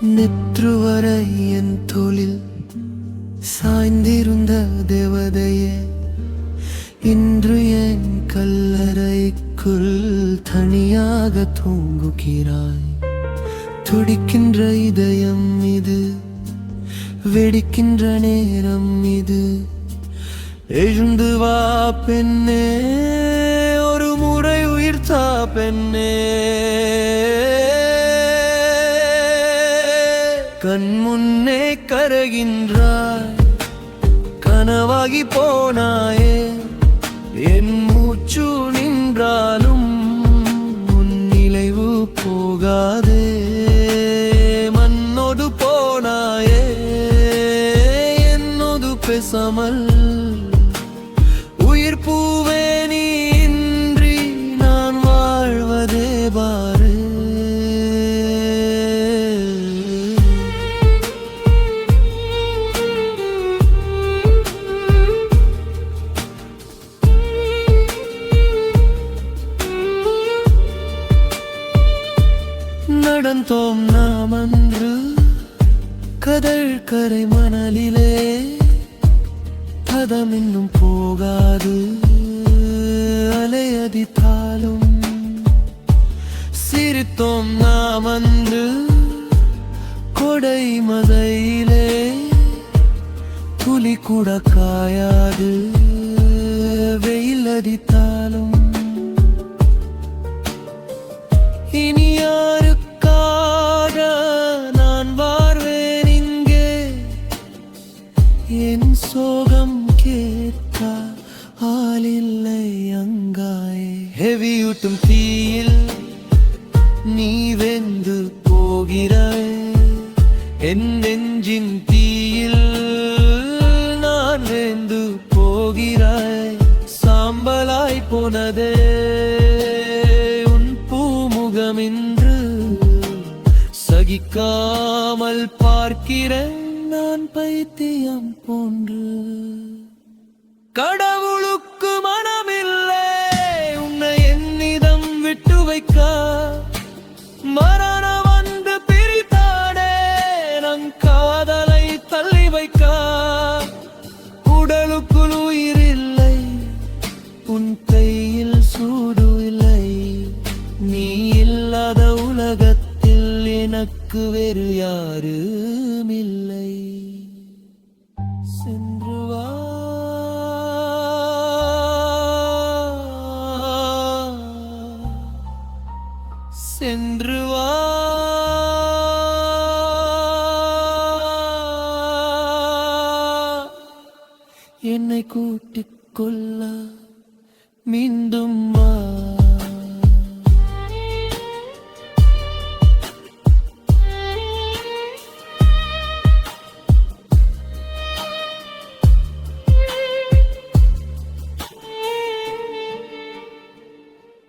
நேற்று வரை என் தொழில் சாய்ந்திருந்த தேவதையே இன்று என் கல்லறைக்குள் தனியாக தூங்குகிறாய். துடிக்கின்ற இதயம் இது வெடிக்கின்ற நேரம் இது. எழுந்து வா பெண்ணே ஒரு முறை உயிர்த்தா பெண்ணே. கண் முன்னே கருகின்றாய். கனவாகி போனாயே என் மூச்சு நின்றாலும் உன் நிலைவு போகாதே. மண்ணோடு போனாயே என்னோடு பேசாமல் நடந்தோம் நாம் அன்று கதழ் கரை மணலிலே. பதம் இன்னும் போகாது அலையதித்தாலும் சிரித்தோம் நாம் அன்று கொடை மதையிலே. துளி கூட காயாது வெயில் அடித்தாலும். இனியா என் சோகம் கேட்க ஆளில்லை அங்காயே. ஹெவியூட்டும் தீயில் நீ வெந்து போகிறாய். என் நெஞ்சின் தீயில் நான் வெந்து போகிறாய். சாம்பலாய் போனதே உன் பூமுகம் சகிக்காமல் பார்க்கிறேன். நான் பைத்தியம் போன்று. கடவுளுக்கு மனமில்லை உன்னை என்னிடம் விட்டு வைக்க. மரணம் வந்து பிரித்தாடே நம் காதலை தள்ளி வைக்க. எனக்கு வேறு யாரும் இல்லை சென்று வா. சென்று வா. என்னை கூட்டிக் கொள்ள மீண்டும் வா.